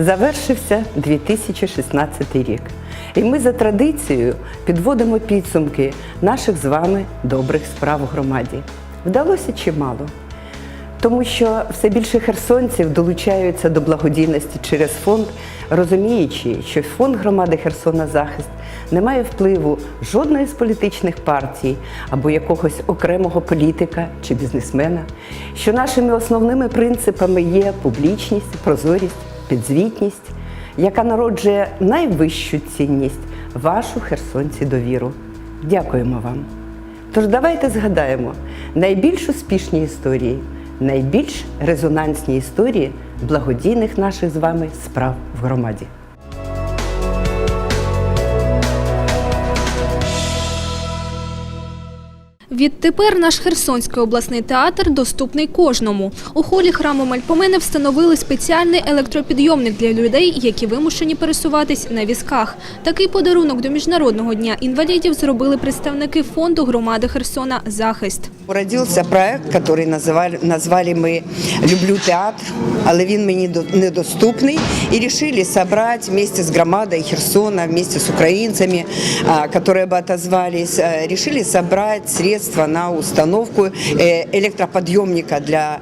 Завершився 2016 рік. І ми за традицією підводимо підсумки наших з вами добрих справ в громаді. Вдалося чимало, тому що все більше херсонців долучаються до благодійності через фонд, розуміючи, що фонд громади Херсона Захист не має впливу жодної з політичних партій або якогось окремого політика чи бізнесмена, що нашими основними принципами є публічність, прозорість, підзвітність, яка народжує найвищу цінність вашу херсонці довіру. Дякуємо вам. Тож давайте згадаємо найбільш успішні історії, найбільш резонансні історії благодійних наших з вами справ в громаді. Відтепер наш Херсонський обласний театр доступний кожному. У холі храму Мальпомени встановили спеціальний електропідйомник для людей, які вимушені пересуватись на візках. Такий подарунок до Міжнародного дня інвалідів зробили представники фонду громади Херсона Захист. Родився проект, який називали, назвали ми Люблю театр, але він мені до- недоступний. І вирішили зібрати вместе з громадою Херсона, вместе з українцями, які б отозвались, а, решили зібрати средства на установку електроподйомника для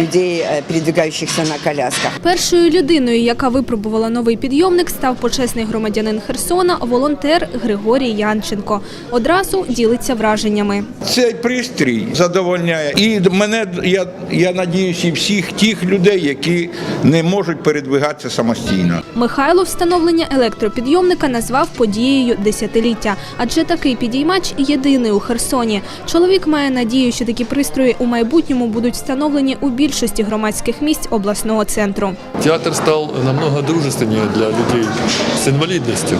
людей, е, передвигающихся на колясках. Першою людиною, яка випробувала новий підйомник, став почесний громадянин Херсона, волонтер Григорій Янченко. Одразу ділиться враженнями. Цей пристрій задовольняє. І мене, я, я надіюся, і всіх тих людей, які не можуть передвигатися самостійно. Михайло встановлення електропідйомника назвав подією десятиліття, адже такий підіймач єдиний у Херсоні. Чоловік має надію, що такі пристрої у майбутньому будуть встановлені у більшості громадських місць обласного центру. Театр став намного дружественнее для людей с инвалидностью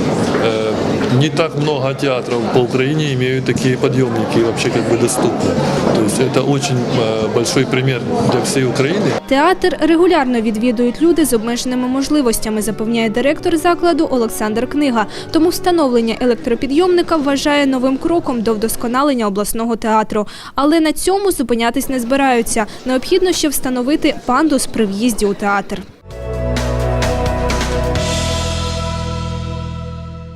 Э, Не так много театров по Украине имеют такие подъемники и вообще как бы доступны. То есть это очень э, большой пример для всей Украины. Театр регулярно відвідують люди з обмеженими можливостями, запевняє директор закладу Олександр Книга. Тому встановлення електропідйомника вважає новим кроком до вдосконалення обласного театру. Але на цьому зупинятись не збираються. Необхідно ще встановити пандус при в'їзді у театр.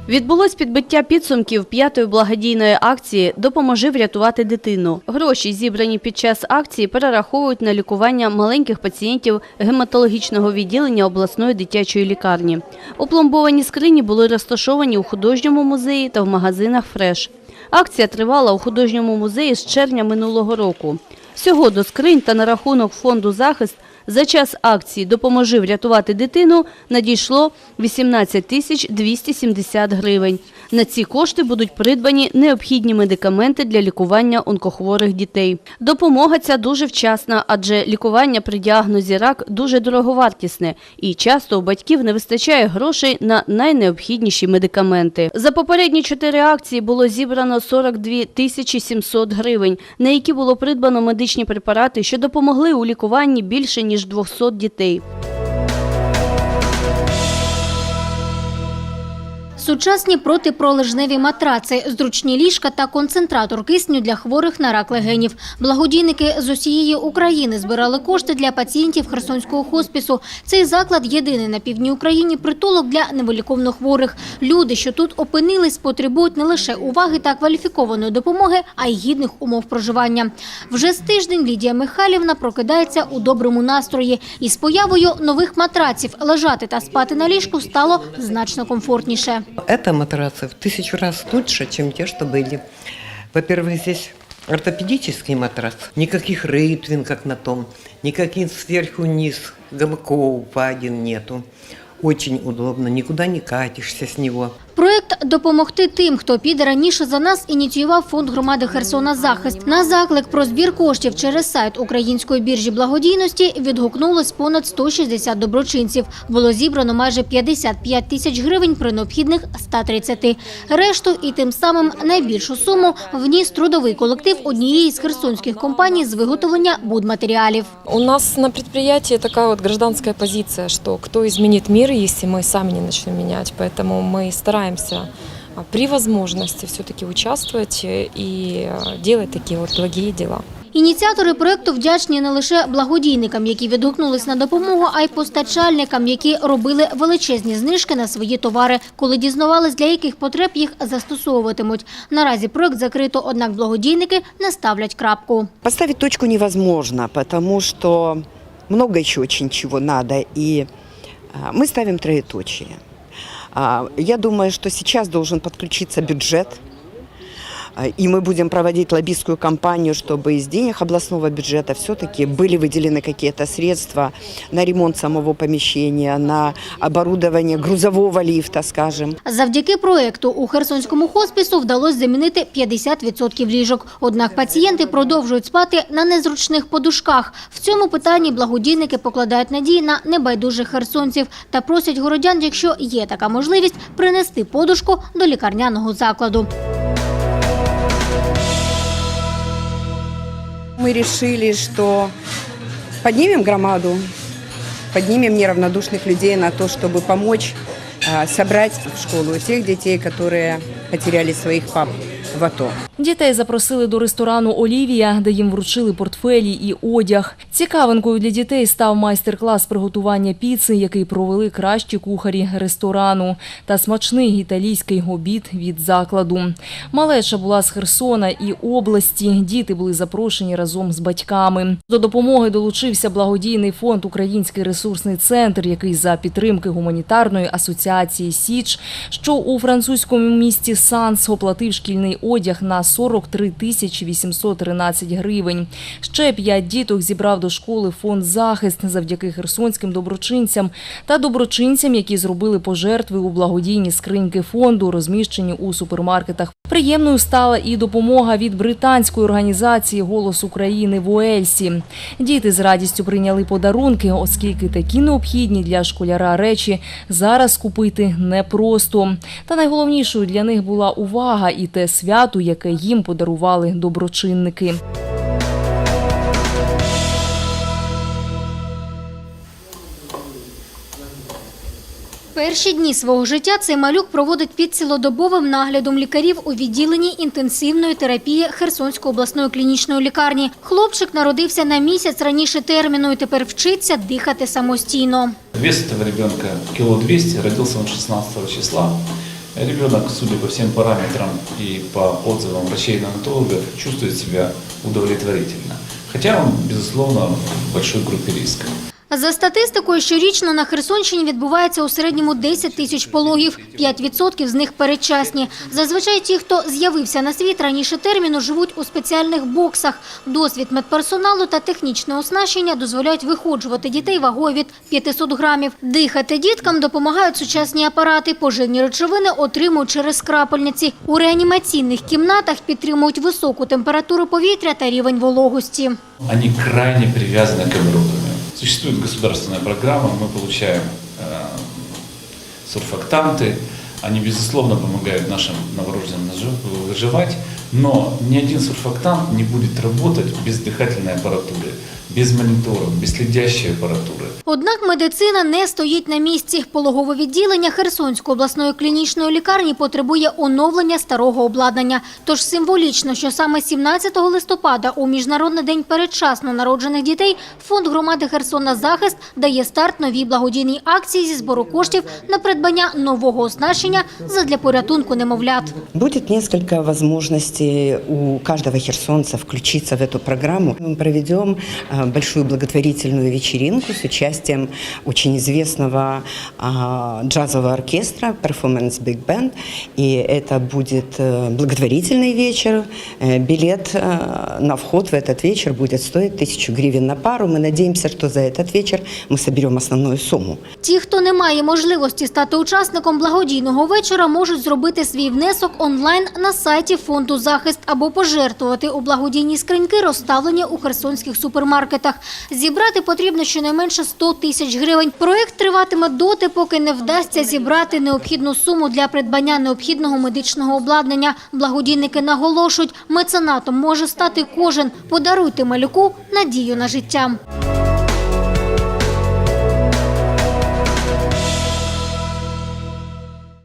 Відбулось підбиття підсумків п'ятої благодійної акції Допоможи врятувати дитину. Гроші, зібрані під час акції, перераховують на лікування маленьких пацієнтів гематологічного відділення обласної дитячої лікарні. Опломбовані скрині були розташовані у художньому музеї та в магазинах Фреш. Акція тривала у художньому музеї з червня минулого року. Всього до скринь та на рахунок фонду захист за час акції «Допоможи врятувати дитину» надійшло 18 тисяч 270 гривень. На ці кошти будуть придбані необхідні медикаменти для лікування онкохворих дітей. Допомога ця дуже вчасна, адже лікування при діагнозі рак дуже дороговартісне і часто у батьків не вистачає грошей на найнеобхідніші медикаменти. За попередні чотири акції було зібрано 42 тисячі 700 гривень, на які було придбано медичні препарати, що допомогли у лікуванні більше ніж 200 дітей. Сучасні протипролежневі матраци, зручні ліжка та концентратор кисню для хворих на рак легенів. Благодійники з усієї України збирали кошти для пацієнтів Херсонського хоспісу. Цей заклад єдиний на півдні України притулок для невиліковно хворих. Люди, що тут опинились, потребують не лише уваги та кваліфікованої допомоги, а й гідних умов проживання. Вже з тиждень Лідія Михайлівна прокидається у доброму настрої. І з появою нових матраців лежати та спати на ліжку стало значно комфортніше. Это матрасы в тысячу раз лучше, чем те, что были. Во-первых, здесь ортопедический матрас. Никаких рытвин, как на том. Никаких сверху вниз гамаков, падин нету. Очень удобно, никуда не катишься с него. Проект допомогти тим, хто піде раніше за нас, ініціював фонд громади Херсона Захист. На заклик про збір коштів через сайт Української біржі благодійності відгукнулось понад 160 доброчинців. Було зібрано майже 55 тисяч гривень при необхідних 130. Решту і тим самим найбільшу суму вніс трудовий колектив однієї з херсонських компаній з виготовлення будматеріалів. У нас на предприятии такая вот гражданская позиция, что кто изменит мир, если мы сами не начнем менять. Поэтому мы стараемся при возможности все-таки участвовать и а, делать такие вот благие дела. Ініціатори проекту вдячні не лише благодійникам, які відгукнулись на допомогу, а й постачальникам, які робили величезні знижки на свої товари, коли дізнавались, для яких потреб їх застосовуватимуть. Наразі проект закрито, однак благодійники не ставлять крапку. Поставить точку невозможно, потому что много еще очень чего надо, и а, мы ставим троеточие. А, Я думаю, что сейчас должен подключиться бюджет, и мы будем проводить лоббистскую кампанию, чтобы из денег областного бюджета все-таки были выделены какие-то средства на ремонт самого помещения, на оборудование грузового лифта, скажем. Завдяки проекту у Херсонському хоспісу вдалося замінити 50% ліжок. Однак пацієнти продовжують спати на незручних подушках. В цьому питанні благодійники покладають надії на небайдужих херсонців та просять городян, якщо є така можливість, принести подушку до лікарняного закладу. Мы решили, что поднимем громаду, поднимем неравнодушных людей на то, чтобы помочь а, собрать в школу тех детей, которые потеряли своих пап в АТО. Дітей запросили до ресторану Олівія, де їм вручили портфелі і одяг. Цікавинкою для дітей став майстер-клас приготування піци, який провели кращі кухарі ресторану, та смачний італійський обід від закладу. Малеча була з Херсона і області. Діти були запрошені разом з батьками. До допомоги долучився благодійний фонд Український ресурсний центр, який за підтримки гуманітарної асоціації Січ, що у французькому місті Санс оплатив шкільний одяг на 43 тисячі 813 гривень. Ще п'ять діток зібрав до школи фонд «Захист» завдяки херсонським доброчинцям та доброчинцям, які зробили пожертви у благодійні скриньки фонду, розміщені у супермаркетах. Приємною стала і допомога від британської організації «Голос України» в Уельсі. Діти з радістю прийняли подарунки, оскільки такі необхідні для школяра речі зараз купити непросто. Та найголовнішою для них була увага і те свято, яке їм подарували доброчинники. Перші дні свого життя цей малюк проводить під цілодобовим наглядом лікарів у відділенні інтенсивної терапії Херсонської обласної клінічної лікарні. Хлопчик народився на місяць раніше терміну і тепер вчиться дихати самостійно. Вес этого ребенка кило 200, родился он 16 числа. Ребенок, судя по всем параметрам и по отзывам врачей-неонатологов, чувствует себя удовлетворительно. Хотя он, безусловно, в большой группе риска. За статистикою, щорічно на Херсонщині відбувається у середньому 10 тисяч пологів, 5% з них передчасні. Зазвичай ті, хто з'явився на світ раніше терміну, живуть у спеціальних боксах. Досвід медперсоналу та технічне оснащення дозволяють виходжувати дітей вагою від 500 грамів. Дихати діткам допомагають сучасні апарати. Поживні речовини отримують через крапельниці. У реанімаційних кімнатах підтримують високу температуру повітря та рівень вологості. Они крайне привязаны к оборудованию. Существует государственная программа, мы получаем э, сурфактанты, они, безусловно, помогают нашим новорожденным нажи- выживать, но ни один сурфактант не будет работать без дыхательной аппаратуры, без мониторов, без следящей аппаратуры. Однак медицина не стоїть на місці. Пологове відділення Херсонської обласної клінічної лікарні потребує оновлення старого обладнання. Тож символічно, що саме 17 листопада у Міжнародний день передчасно народжених дітей фонд громади Херсона Захист дає старт новій благодійній акції зі збору коштів на придбання нового оснащення задля порятунку немовлят. Будет несколько возможностей у каждого херсонца включиться в эту программу. Мы проведем а, большую благотворительную вечеринку с участием очень известного а, джазового оркестра Performance Big Band. И это будет э, благотворительный вечер. Э, Билет э, на вход в этот вечер будет стоить 1000 гривен на пару. Мы надеемся, что за этот вечер мы соберем основную сумму. Ті, хто не має можливості стати учасником благодійного вечора, можуть зробити свій внесок онлайн на сайті фонду захист або пожертвувати у благодійні скриньки, розставлені у херсонських супермаркетах. Зібрати потрібно щонайменше 100 тисяч гривень. Проект триватиме доти, поки не вдасться зібрати необхідну суму для придбання необхідного медичного обладнання. Благодійники наголошують, меценатом може стати кожен. Подаруйте малюку надію на життя.